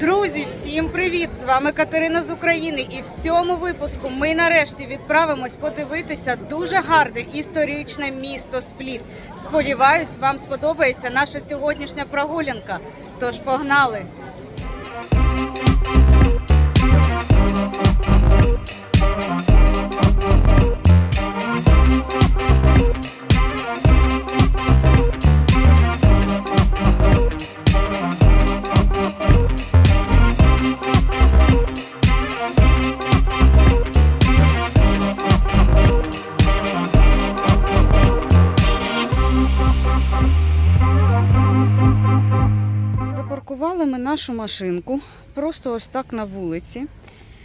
Друзі, всім привіт! З вами Катерина з України. І в цьому випуску ми нарешті відправимось подивитися дуже гарне історичне місто Спліт. Сподіваюсь, вам сподобається наша сьогоднішня прогулянка. Тож погнали! Нашу машинку просто ось так на вулиці.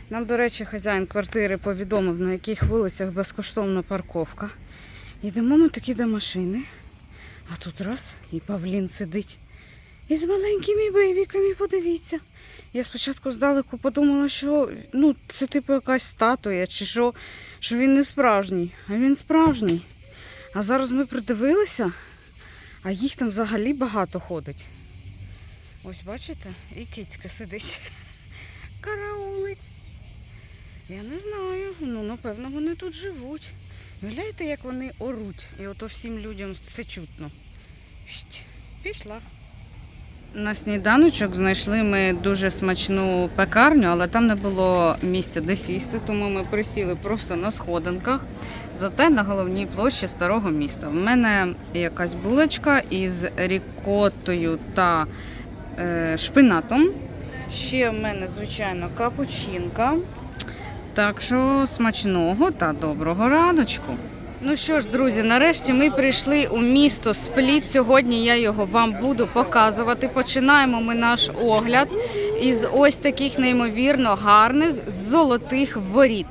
Нам, до речі, хазяїн квартири повідомив, на яких вулицях безкоштовна парковка. Йдемо ми таки до машини. А тут раз і Павлін сидить. І з маленькими бейбіками, подивіться. Я спочатку здалеку подумала, що ну, це типу якась статуя, чи що, що він не справжній. А він справжній. А зараз ми придивилися, а їх там взагалі багато ходить. Ось бачите, і кицька сидить. Караулить. Я не знаю. Ну, напевно, вони тут живуть. Гляньте, як вони оруть. І ото всім людям це чутно. Пішла. На сніданочок знайшли ми дуже смачну пекарню, але там не було місця де сісти, тому ми присіли просто на сходинках, зате на головній площі старого міста. В мене якась булочка із рікотою та шпинатом. Ще в мене, звичайно, капучинка. Так що смачного та доброго раночку. Ну що ж, друзі, нарешті ми прийшли у місто Спліт. Сьогодні я його вам буду показувати. Починаємо ми наш огляд із ось таких неймовірно гарних золотих воріт.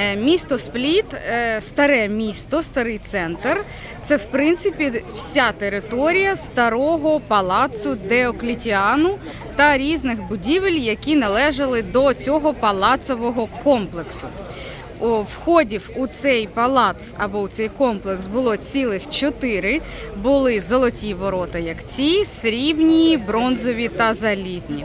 Е, Місто Спліт, е, старе місто, старий центр. Це в принципі вся територія старого палацу Деоклітіану та різних будівель, які належали до цього палацового комплексу. Входів у цей палац або у цей комплекс було цілих чотири. Були золоті ворота, як ці, срібні, бронзові та залізні.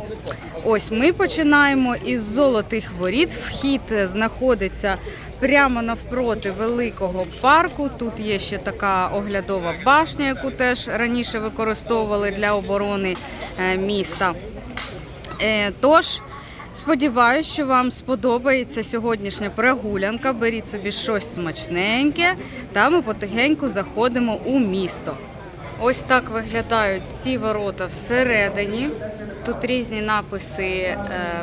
Ось ми починаємо із золотих воріт. Вхід знаходиться прямо навпроти великого парку. Тут є ще така оглядова башня, яку теж раніше використовували для оборони е, міста. Е, Тож, сподіваюся, що вам сподобається сьогоднішня прогулянка. Беріть собі щось смачненьке, та ми потихеньку заходимо у місто. Ось так виглядають ці ворота всередині. Тут різні написи е,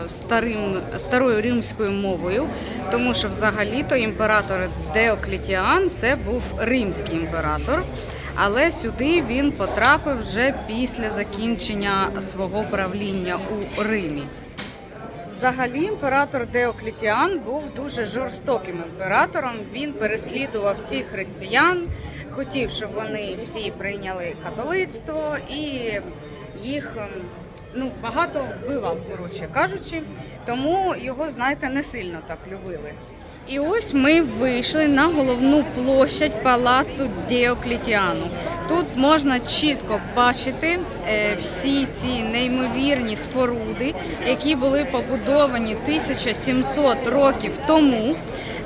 старим, старою римською мовою, тому що взагалі-то імператор Деоклітіан це був римський імператор. Але сюди він потрапив вже після закінчення свого правління у Римі. Взагалі, імператор Деоклітіан був дуже жорстоким імператором. Він переслідував всіх християн, хотів, щоб вони всі прийняли католицтво і їх ем, ну, багато вбивав, коротше кажучи. Тому його, знаєте, не сильно так любили. І ось ми вийшли на головну площадь палацу Діоклітіану. Тут можна чітко бачити е, всі ці неймовірні споруди, які були побудовані 1700 років тому.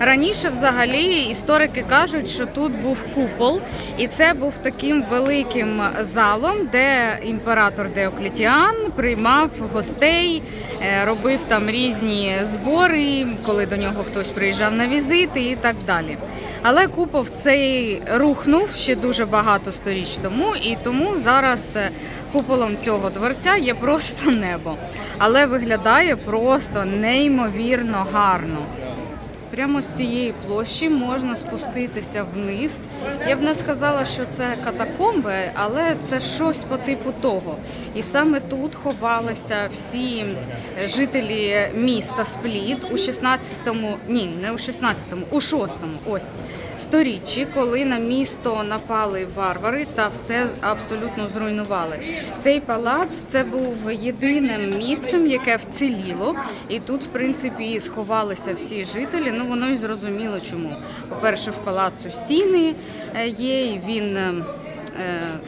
Раніше, взагалі, історики кажуть, що тут був купол, і це був таким великим залом, де імператор Деоклітіан приймав гостей, е, робив там різні збори, коли до нього хтось приїжджав на візити і так далі. Але купол цей рухнув ще дуже багато сторіч тому, і тому зараз е, куполом цього дворця є просто небо. Але виглядає просто неймовірно гарно. Прямо з цієї площі можна спуститися вниз. Я б не сказала, що це катакомби, але це щось по типу того. І саме тут ховалися всі жителі міста Спліт у 16-му, ні, не у 16-му, у 6-му, ось сторіччі, коли на місто напали варвари та все абсолютно зруйнували. Цей палац це був єдиним місцем, яке вціліло, і тут, в принципі, сховалися всі жителі. Ну воно і зрозуміло, чому. По-перше, в палацу стіни е, є, і він. е, е,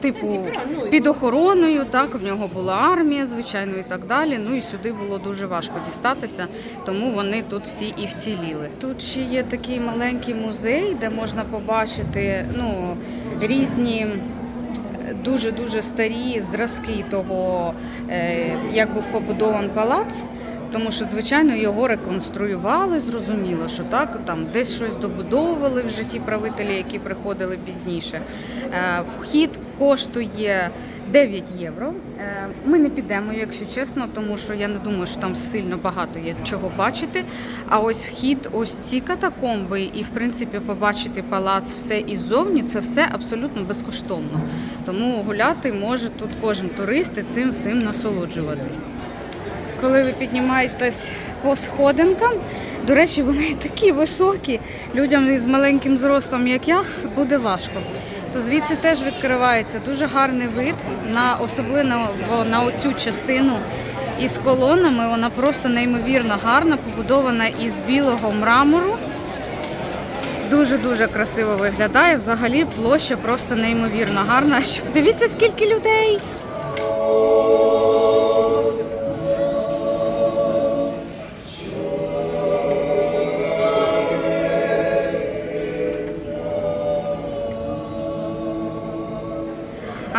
типу під охороною. Так, в нього була армія, звичайно, і так далі. Ну і сюди було дуже важко дістатися, тому вони тут всі і вціліли. Тут ще є такий маленький музей, де можна побачити ну, різні дуже дуже старі зразки того, як був побудований палац. Тому що, звичайно, його реконструювали, зрозуміло, що так, там десь щось добудовували в житті правителі, які приходили пізніше. Е, Вхід коштує 9 євро. Е, Ми не підемо, якщо чесно, тому що я не думаю, що там сильно багато є чого бачити. А ось вхід, ось ці катакомби, і в принципі побачити палац все іззовні, це все абсолютно безкоштовно. Тому гуляти може тут кожен турист і цим всім насолоджуватись. Коли ви піднімаєтесь по сходинкам, до речі, вони такі високі. Людям із маленьким зростом, як я, буде важко. То звідси теж відкривається дуже гарний вид на особливо на оцю частину із колонами. Вона просто неймовірно гарна, побудована із білого мрамору. Дуже дуже красиво виглядає. Взагалі площа просто неймовірно гарна. Ще Подивіться, скільки людей.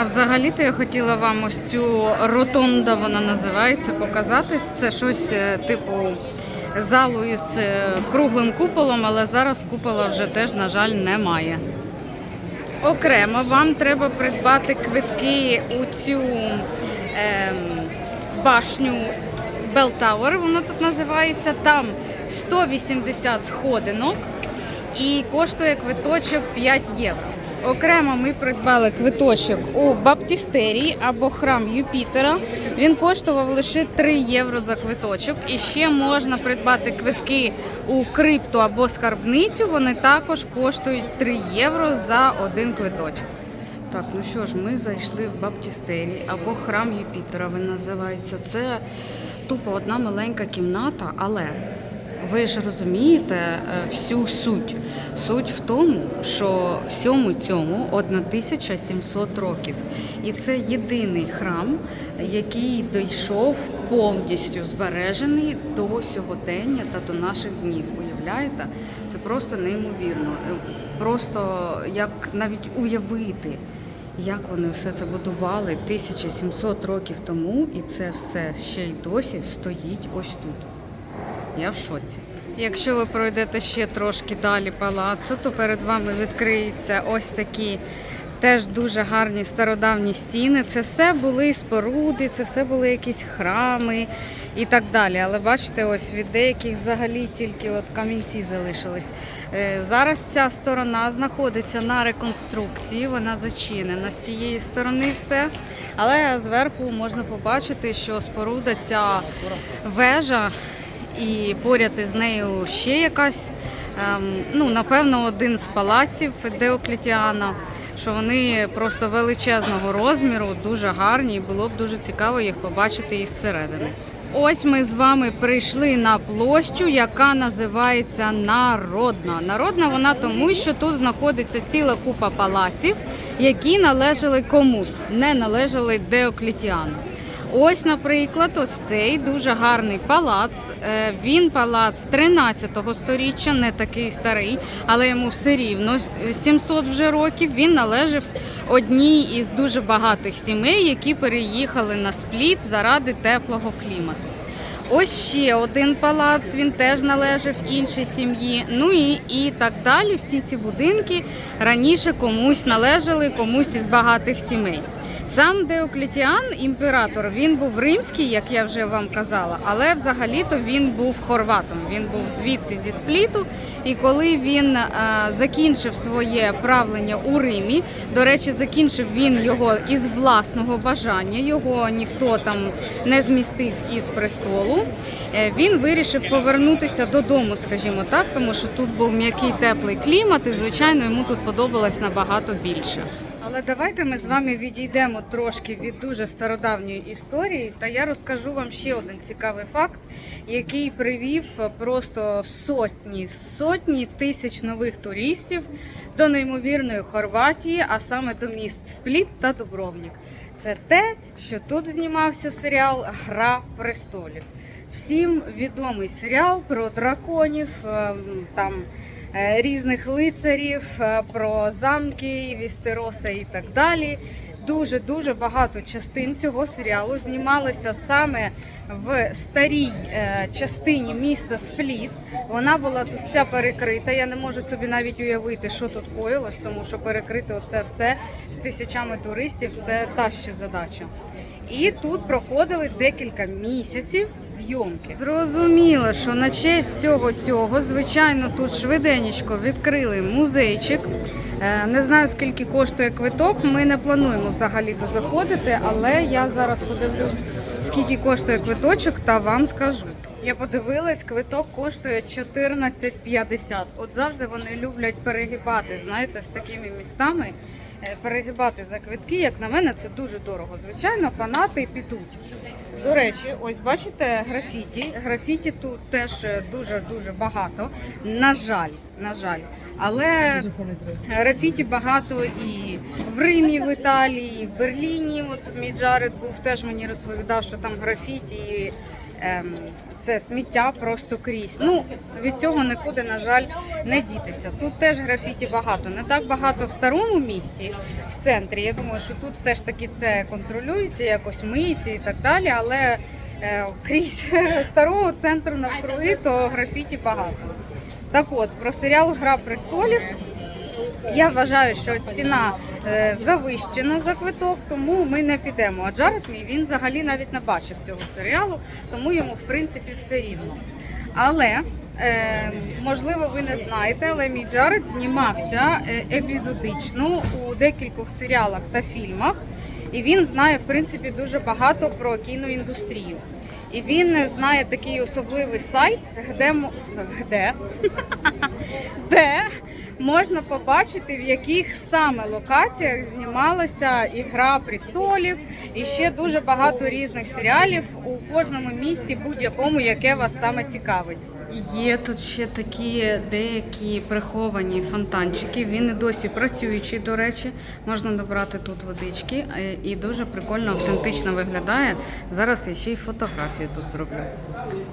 А взагалі-то я хотіла вам ось цю ротонда, вона називається, показати. Це щось е, типу залу із е, круглим куполом, але зараз купола вже теж, на жаль, немає. Окремо вам треба придбати квитки у цю ем, башню Bell Tower, вона тут називається. Там 180 сходинок і коштує квиточок 5 євро. Окремо ми придбали квиточок у Баптістерії або храм Юпітера. Він коштував лише 3 євро за квиточок. І ще можна придбати квитки у крипту або скарбницю. Вони також коштують 3 євро за один квиточок. Так, ну що ж, ми зайшли в Баптістерій або храм Юпітера. Він називається. Це тупо одна маленька кімната, але ви ж розумієте е, всю суть. Суть в тому, що всьому цьому 1700 років. І це єдиний храм, який дійшов повністю збережений до сьогодення та до наших днів. Уявляєте? Це просто неймовірно. Е, Просто як навіть уявити. Як вони все це будували 1700 років тому, і це все ще й досі стоїть ось тут. Я в шоці. Якщо ви пройдете ще трошки далі палацу, то перед вами відкриються ось такі теж дуже гарні стародавні стіни. Це все були споруди, це все були якісь храми і так далі. Але бачите, ось від деяких взагалі тільки от камінці залишились. Е, Зараз ця сторона знаходиться на реконструкції, вона зачинена з цієї сторони все. Але зверху можна побачити, що споруда ця вежа і поряд із нею ще якась, ем, ну, напевно, один з палаців Деоклетіана, що вони просто величезного розміру, дуже гарні, і було б дуже цікаво їх побачити із середини. Ось ми з вами прийшли на площу, яка називається Народна. Народна вона тому, що тут знаходиться ціла купа палаців, які належали комусь, не належали Деоклетіану. Ось, наприклад, ось цей дуже гарний палац. Е, Він палац 13-го сторіччя, не такий старий, але йому все рівно 700 вже років. Він належав одній із дуже багатих сімей, які переїхали на спліт заради теплого клімату. Ось ще один палац, він теж належав іншій сім'ї. Ну і, і так далі. Всі ці будинки раніше комусь належали, комусь із багатих сімей. Сам Деоклетіан, імператор, він був римський, як я вже вам казала, але взагалі-то він був хорватом. Він був звідси зі спліту. І коли він е, закінчив своє правлення у Римі, до речі, закінчив він його із власного бажання. Його ніхто там не змістив із престолу. Е, він вирішив повернутися додому, скажімо так, тому що тут був м'який теплий клімат, і звичайно йому тут подобалось набагато більше. Але давайте ми з вами відійдемо трошки від дуже стародавньої історії, та я розкажу вам ще один цікавий факт, який привів просто сотні, сотні тисяч нових туристів до неймовірної Хорватії, а саме до міст Спліт та Дубровник. Це те, що тут знімався серіал Гра престолів. Всім відомий серіал про драконів, ем, там різних лицарів, е, про замки, Вістероса і так далі. Дуже дуже багато частин цього серіалу знімалися саме в старій е, частині міста Спліт. Вона була тут вся перекрита. Я не можу собі навіть уявити, що тут коїлось, тому що перекрити оце все з тисячами туристів це та ще задача. І тут проходили декілька місяців зйомки. Зрозуміло, що на честь всього цього, звичайно, тут швиденечко відкрили музейчик. Е, Не знаю, скільки коштує квиток. Ми не плануємо взагалі то заходити, але я зараз подивлюсь, скільки коштує квиточок, та вам скажу. Я подивилась, квиток коштує 14,50. От завжди вони люблять перегибати, знаєте, з такими містами. е, Перегибати за квитки, як на мене, це дуже дорого. Звичайно, фанати підуть. До речі, ось бачите графіті. Графіті тут теж дуже дуже багато. На жаль, на жаль. Але графіті багато і в Римі, в Італії, і в Берліні. От мій Джаред був теж мені розповідав, що там графіті. Це сміття просто крізь. Ну від цього нікуди, на жаль, не дітися. Тут теж графіті багато. Не так багато в старому місті, в центрі. Я думаю, що тут все ж таки це контролюється, якось миється і так далі. Але е, крізь старого центру навкруги, то графіті багато. Так от, про серіал Гра престолів. Я вважаю, що ціна е, завищена за квиток, тому ми не підемо. А Джаред мій він взагалі навіть не бачив цього серіалу, тому йому в принципі все рівно. Але е, можливо, ви не знаєте, але мій Джаред знімався е, епізодично у декількох серіалах та фільмах, і він знає в принципі дуже багато про кіноіндустрію. І він знає такий особливий сайт, де, де, де можна побачити, в яких саме локаціях знімалася і Гра престолів, і ще дуже багато різних серіалів у кожному місті, будь-якому, яке вас саме цікавить. Є тут ще такі деякі приховані фонтанчики. Він і досі працюючий, до речі. Можна добрати тут водички е, і дуже прикольно, автентично виглядає. Зараз я ще й фотографію тут зроблю.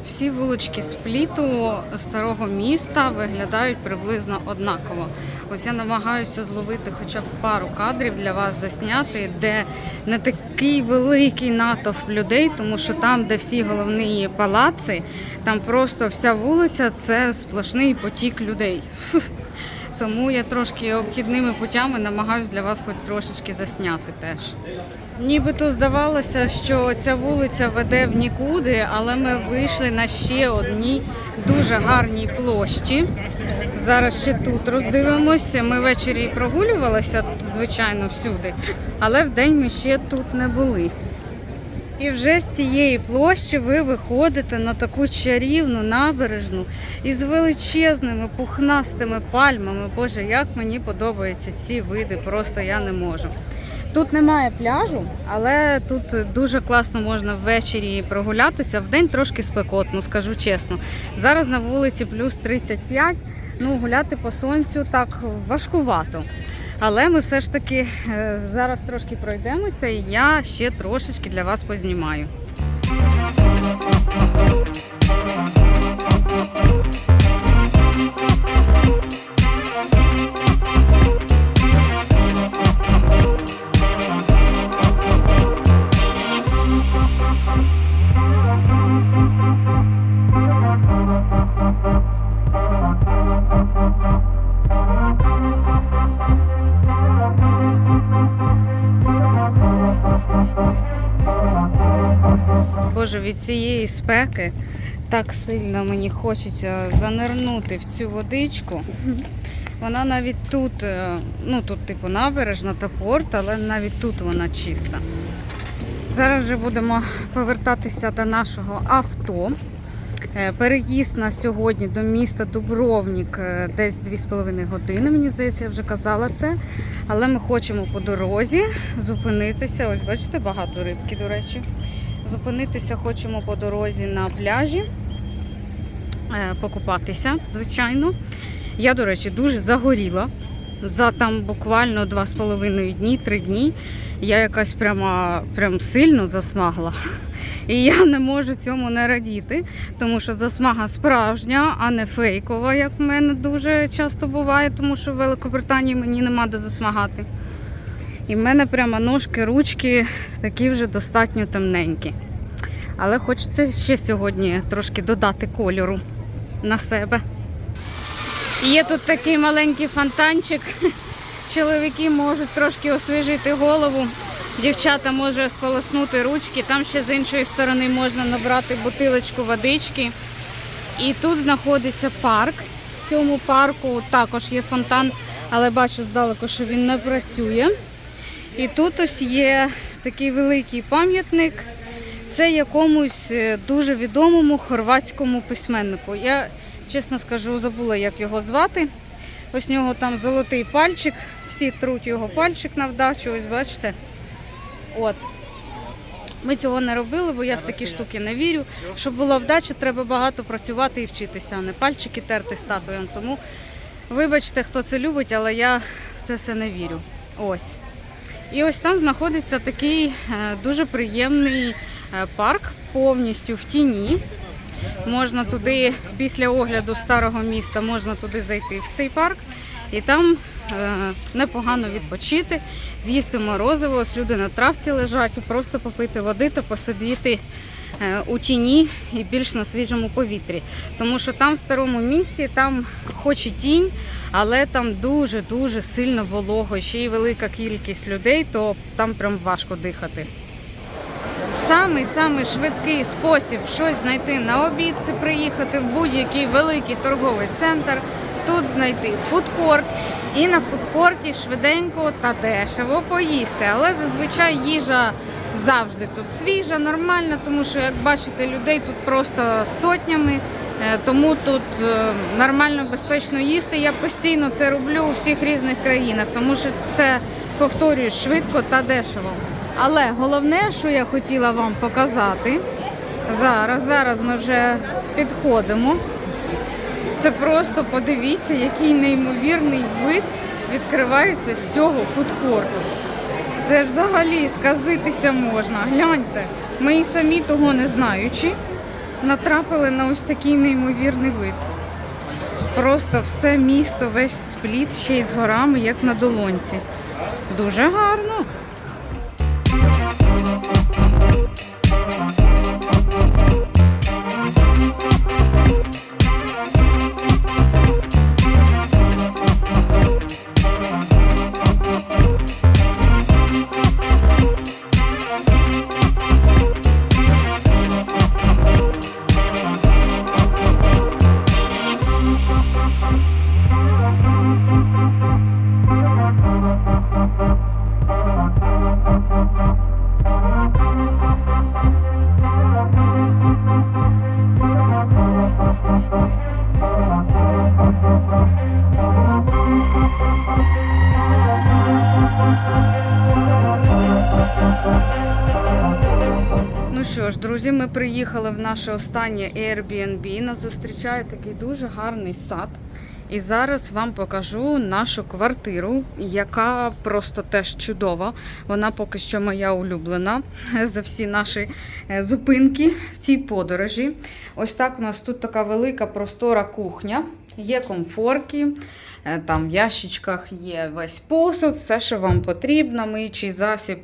Всі вулички спліту старого міста виглядають приблизно однаково. Ось я намагаюся зловити хоча б пару кадрів для вас засняти, де не такий великий натовп людей, тому що там, де всі головні палаци, там просто вся вулиця це сплошний потік людей. Тому я трошки обхідними путями намагаюся для вас хоч трошечки засняти теж. Нібито здавалося, що ця вулиця веде в нікуди, але ми вийшли на ще одній дуже гарній площі. Зараз ще тут роздивимося. Ми ввечері прогулювалися, звичайно, всюди, але вдень ми ще тут не були. І вже з цієї площі ви виходите на таку чарівну набережну із величезними пухнастими пальмами. Боже, як мені подобаються ці види, просто я не можу. Тут немає пляжу, але тут дуже класно можна ввечері прогулятися. Вдень трошки спекотно, скажу чесно. Зараз на вулиці плюс 35, ну гуляти по сонцю так важкувато. Але ми все ж таки е, зараз трошки пройдемося, і я ще трошечки для вас познімаю. Спеки так сильно мені хочеться занирнути в цю водичку. Вона навіть тут, е, ну тут типу набережна та порт, але навіть тут вона чиста. Зараз вже будемо повертатися до нашого авто. Е, Переїзд на сьогодні до міста Дубровник е, десь 2,5 години. Мені здається, я вже казала це. Але ми хочемо по дорозі зупинитися. Ось бачите, багато рибки, до речі. Зупинитися хочемо по дорозі на пляжі, е, покупатися, звичайно. Я, до речі, дуже загоріла. За там буквально 2,5 дні, 3 дні. Я якась прямо прям сильно засмагла. І я не можу цьому не радіти, тому що засмага справжня, а не фейкова, як в мене дуже часто буває, тому що в Великобританії мені нема де засмагати. І в мене прямо ножки, ручки такі вже достатньо темненькі. Але хочеться ще сьогодні трошки додати кольору на себе. Є тут такий маленький фонтанчик. Чоловіки можуть трошки освіжити голову. Дівчата може сполоснути ручки. Там ще з іншої сторони можна набрати бутилочку водички. І тут знаходиться парк. В цьому парку також є фонтан, але бачу здалеку, що він не працює. І тут ось є такий великий пам'ятник. Це якомусь е, дуже відомому хорватському письменнику. Я, чесно скажу, забула, як його звати. Ось у нього там золотий пальчик. Всі труть його пальчик на вдачу, ось бачите. От. Ми цього не робили, бо я в такі штуки не вірю. Щоб була вдача, треба багато працювати і вчитися, а не пальчики терти статуям. Тому вибачте, хто це любить, але я в це все не вірю. Ось. І ось там знаходиться такий е, дуже приємний е, парк, повністю в тіні. Можна туди, після огляду старого міста, можна туди зайти в цей парк і там е, непогано відпочити, з'їсти морозиво, ось люди на травці лежать, просто попити води та посидіти у тіні і більш на свіжому повітрі. Тому що там в старому місті, там хоч і тінь, але там дуже-дуже сильно волого, ще й велика кількість людей, то там прям важко дихати. Самий самий швидкий спосіб щось знайти на обід це приїхати в будь-який великий торговий центр, тут знайти фудкорт і на фудкорті швиденько та дешево поїсти. Але зазвичай їжа завжди тут свіжа, нормальна, тому що, як бачите, людей тут просто сотнями. Е, Тому тут е, нормально, безпечно їсти. Я постійно це роблю у всіх різних країнах, тому що це повторюю швидко та дешево. Але головне, що я хотіла вам показати зараз, зараз ми вже підходимо. Це просто подивіться, який неймовірний вид відкривається з цього фудкорту. Це ж взагалі сказитися можна. Гляньте, ми і самі того не знаючи, натрапили на ось такий неймовірний вид. Просто все місто, весь спліт ще й з горами, як на долонці. Дуже гарно. Друзі, ми приїхали в наше останнє Airbnb. Нас зустрічає такий дуже гарний сад. І зараз вам покажу нашу квартиру, яка просто теж чудова. Вона поки що моя улюблена за всі наші е, зупинки в цій подорожі. Ось так у нас тут така велика простора кухня, є комфорки. е, Там в ящичках є весь посуд, все, що вам потрібно, миючий засіб.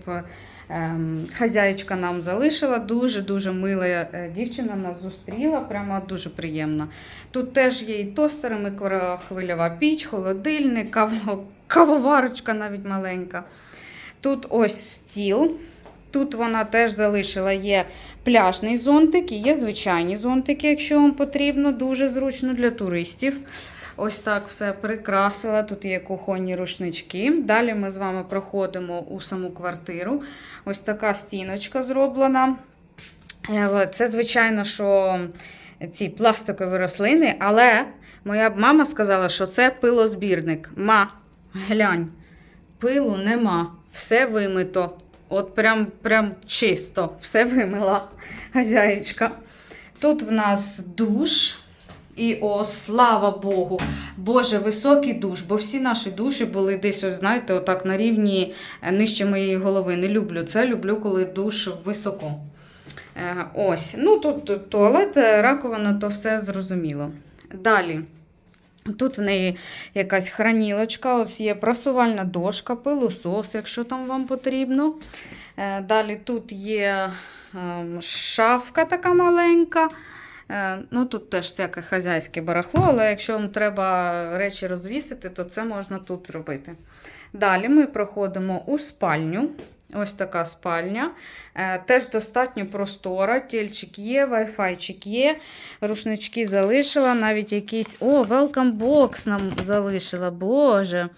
Ем, Хазяєчка нам залишила, дуже-дуже мила е, дівчина нас зустріла, прямо дуже приємно. Тут теж є і тостери, микрохвильова піч, холодильник, каво- кавоварочка навіть маленька. Тут ось стіл. Тут вона теж залишила є пляжний зонтик і є звичайні зонтики, якщо вам потрібно, дуже зручно для туристів. Ось так все прикрасила. Тут є кухонні рушнички. Далі ми з вами проходимо у саму квартиру. Ось така стіночка зроблена. Е, Це, звичайно, що ці пластикові рослини, але моя мама сказала, що це пилозбірник. Ма, глянь, пилу нема, все вимито. От прям, прям чисто, все вимила хазяєчка. Тут в нас душ. І о, слава Богу! Боже, високий душ, бо всі наші душі були десь, ось, знаєте, отак на рівні е, нижче моєї голови. Не люблю це, люблю, коли душ високо. Е, ось, ну тут туалет, е, раковина, то все зрозуміло. Далі. Тут в неї якась хранілочка, ось є прасувальна дошка, пилосос, якщо там вам потрібно. Далі тут є ем, шафка така маленька. Е, Ну, тут теж всяке хазяйське барахло, але якщо вам треба речі розвісити, то це можна тут робити. Далі ми проходимо у спальню. Ось така спальня. Е, Теж достатньо простора. Тільчик є, вайфайчик є. Рушнички залишила, навіть якийсь. О, welcome box нам залишила. Боже.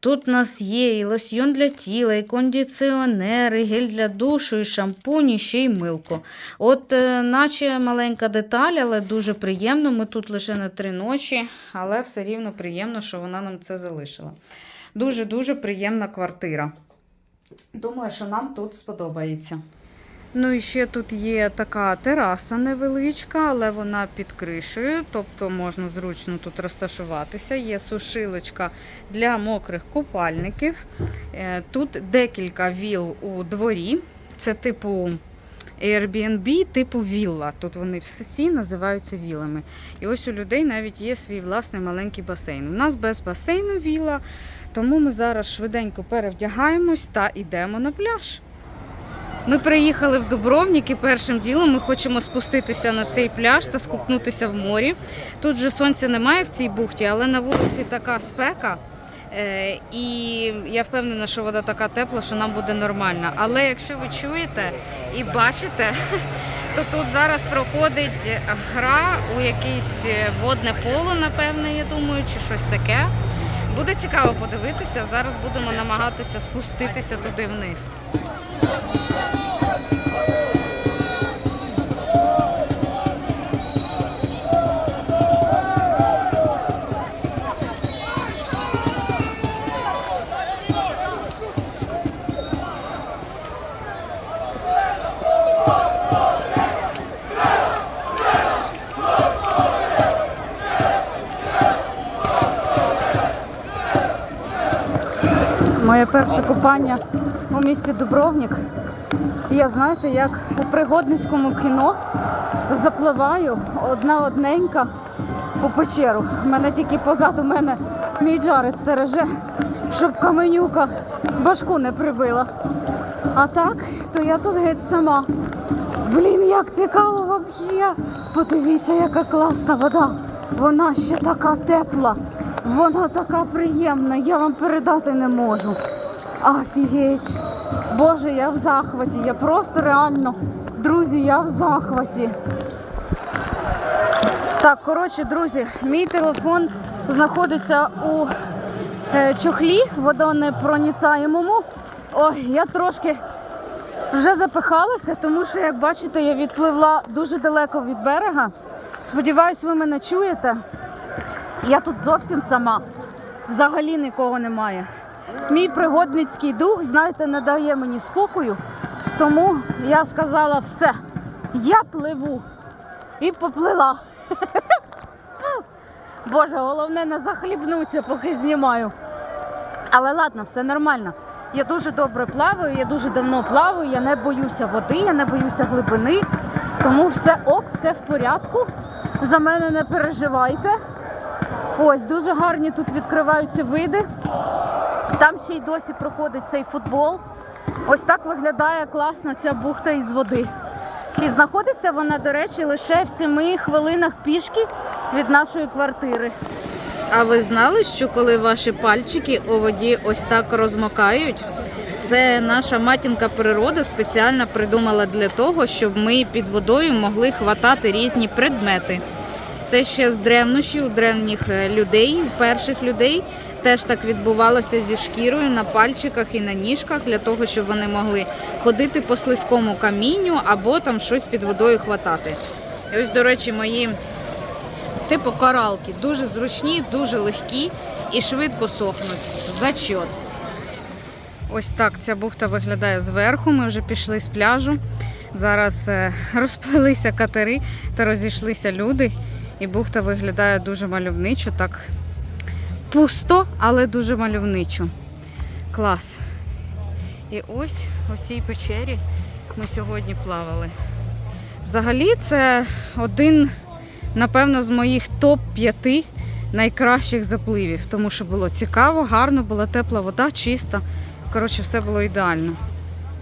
Тут у нас є і лосьйон для тіла, і кондиціонер, і гель для душу, і шампунь, і ще й милко. От, е, наче маленька деталь, але дуже приємно. Ми тут лише на три ночі, але все рівно приємно, що вона нам це залишила. Дуже-дуже приємна квартира. Думаю, що нам тут сподобається. Ну і ще тут є така тераса невеличка, але вона під кришею, тобто можна зручно тут розташуватися. Є сушилочка для мокрих купальників. Е, Тут декілька віл у дворі. Це типу Airbnb, типу вілла. Тут вони всі називаються вілами. І ось у людей навіть є свій власний маленький басейн. У нас без басейну віла, тому ми зараз швиденько перевдягаємось та йдемо на пляж. Ми приїхали в Дубровник і першим ділом ми хочемо спуститися на цей пляж та скупнутися в морі. Тут же сонця немає в цій бухті, але на вулиці така спека. Е, І я впевнена, що вода така тепла, що нам буде нормально. Але якщо ви чуєте і бачите, то тут зараз проходить гра у якесь водне поло, напевне, я думаю, чи щось таке. Буде цікаво подивитися. Зараз будемо намагатися спуститися туди вниз. Перше купання у місті Дубровник. Я знаєте, як у пригодницькому кіно запливаю одна одненька у печеру. Мене тільки позаду мене мій джарець стереже, щоб каменюка башку не прибила. А так, то я тут геть сама. Блін, як цікаво взагалі. Подивіться, яка класна вода. Вона ще така тепла. Вона така приємна, я вам передати не можу. Офігеть. Боже, я в захваті. Я просто реально, друзі, я в захваті. Так, коротше, друзі, мій телефон знаходиться у е, чохлі водонепроніцаємому. Ой, я трошки вже запихалася, тому що, як бачите, я відпливла дуже далеко від берега. Сподіваюсь, ви мене чуєте. Я тут зовсім сама. Взагалі нікого немає. Мій пригодницький дух, знаєте, не дає мені спокою. Тому я сказала все, я пливу і поплила. Боже, головне не захлібнуться, поки знімаю. Але ладно, все нормально. Я дуже добре плаваю, я дуже давно плаваю, я не боюся води, я не боюся глибини. Тому все ок, все в порядку. За мене не переживайте. Ось дуже гарні тут відкриваються види. Там ще й досі проходить цей футбол. Ось так виглядає класно ця бухта із води. І знаходиться вона, до речі, лише в семи хвилинах пішки від нашої квартири. А ви знали, що коли ваші пальчики у воді ось так розмокають? Це наша матінка природа спеціально придумала для того, щоб ми під водою могли хватати різні предмети. Це ще з древнощів, древніх е, людей, перших людей. Теж так відбувалося зі шкірою на пальчиках і на ніжках для того, щоб вони могли ходити по слизькому камінню або там щось під водою хватати. І ось, до речі, мої типу коралки дуже зручні, дуже легкі і швидко сохнуть. Зачот. Ось так ця бухта виглядає зверху. Ми вже пішли з пляжу. Зараз е, розплелися катери та розійшлися люди. І бухта виглядає дуже мальовничо, так пусто, але дуже мальовничо. Клас. І ось у цій печері ми сьогодні плавали. Взагалі, це один, напевно, з моїх топ-5 найкращих запливів, тому що було цікаво, гарно, була тепла вода, чиста. Коротше, все було ідеально.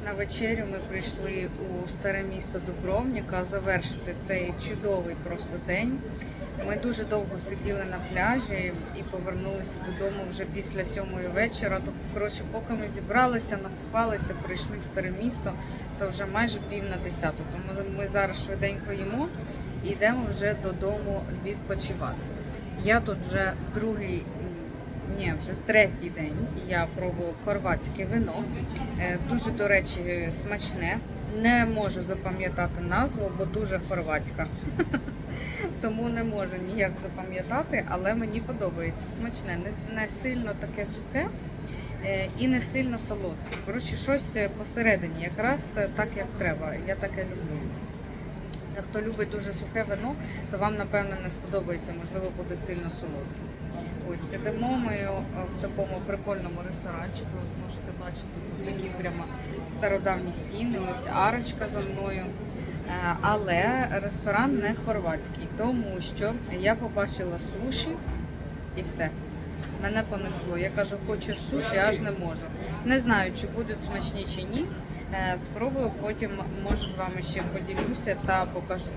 На вечерю ми прийшли у старе місто Дубровніка завершити цей чудовий просто день. Ми дуже довго сиділи на пляжі і повернулися додому вже після сьомої вечора. То коротше, поки ми зібралися, накупалися, прийшли в старе місто, то вже майже пів на десяту. Тому ми зараз швиденько їмо і йдемо вже додому відпочивати. Я тут вже другий, ні, вже третій день. Я пробую хорватське вино. Е, Дуже, до речі, смачне. Не можу запам'ятати назву, бо дуже хорватська. Тому не можу ніяк запам'ятати, але мені подобається. Смачне, не, не сильно таке сухе е, і не сильно солодке. Коротше, щось е, посередині, якраз так, як треба. Я таке люблю. Хто любить дуже сухе вино, то вам, напевно, не сподобається, можливо, буде сильно солодке. Ось сидимо ми е, в такому прикольному ресторанчику. От можете бачити, тут такі прямо стародавні стіни, ось арочка за мною. Е, Але ресторан не хорватський, тому що я побачила суші і все. Мене понесло. Я кажу, хочу суші, аж не можу. Не знаю, чи будуть смачні чи ні. Е, Спробую потім, може, з вами ще поділюся та покажу.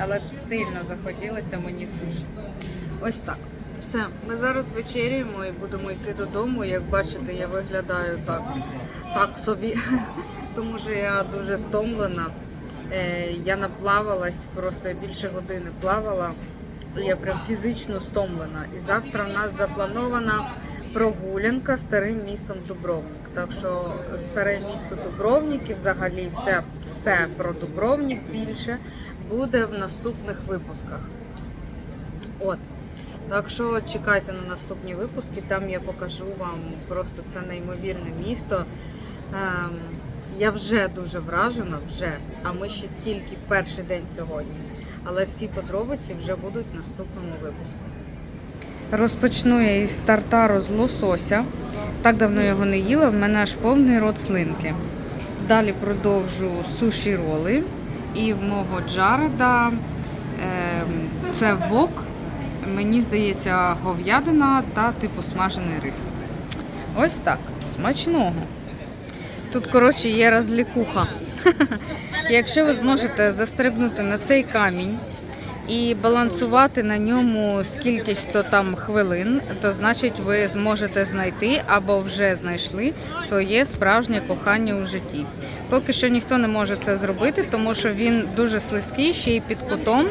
Але сильно захотілося мені суші. Ось так. Все, ми зараз вечеряємо і будемо йти додому. Як бачите, я виглядаю так, так собі, тому що я дуже стомлена. Е, Я наплавалась, просто я більше години плавала. Я прям фізично стомлена. І завтра в нас запланована прогулянка старим містом Дубровник. Так що старе місто Дубровник і взагалі все, все про Дубровник більше буде в наступних випусках. От. Так що чекайте на наступні випуски, там я покажу вам просто це неймовірне місто. Ем, я вже дуже вражена, вже, а ми ще тільки перший день сьогодні. Але всі подробиці вже будуть в наступному випуску. Розпочну я із тартару з лосося. Так давно його не їла, в мене аж повний рот слинки. Далі продовжу суші роли. І в мого Джареда ем, це вок, мені здається, говядина та типу смажений рис. Ось так. Смачного. Тут, коротше, є розлікуха. Якщо ви зможете застрибнути на цей камінь і балансувати на ньому скількись то там хвилин, то значить ви зможете знайти або вже знайшли своє справжнє кохання у житті. Поки що ніхто не може це зробити, тому що він дуже слизький, ще й під кутом.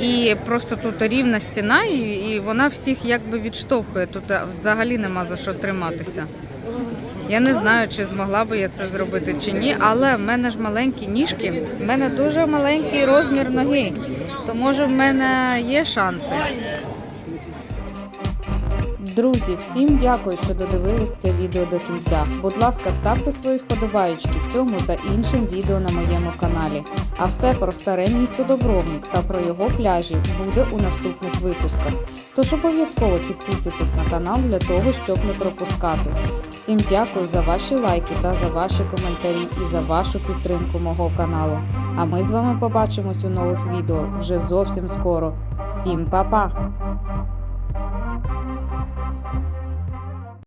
І просто тут рівна стіна, і вона всіх якби відштовхує. Тут взагалі нема за що триматися. Я не знаю, чи змогла би я це зробити чи ні, але в мене ж маленькі ніжки, в мене дуже маленький розмір ноги, то може в мене є шанси. Друзі, всім дякую, що додивились це відео до кінця. Будь ласка, ставте свої вподобайки цьому та іншим відео на моєму каналі. А все про старе місто Добровник та про його пляжі буде у наступних випусках. Тож обов'язково підписуйтесь на канал для того, щоб не пропускати. Всім дякую за ваші лайки та за ваші коментарі і за вашу підтримку мого каналу. А ми з вами побачимось у нових відео вже зовсім скоро. Всім па-па!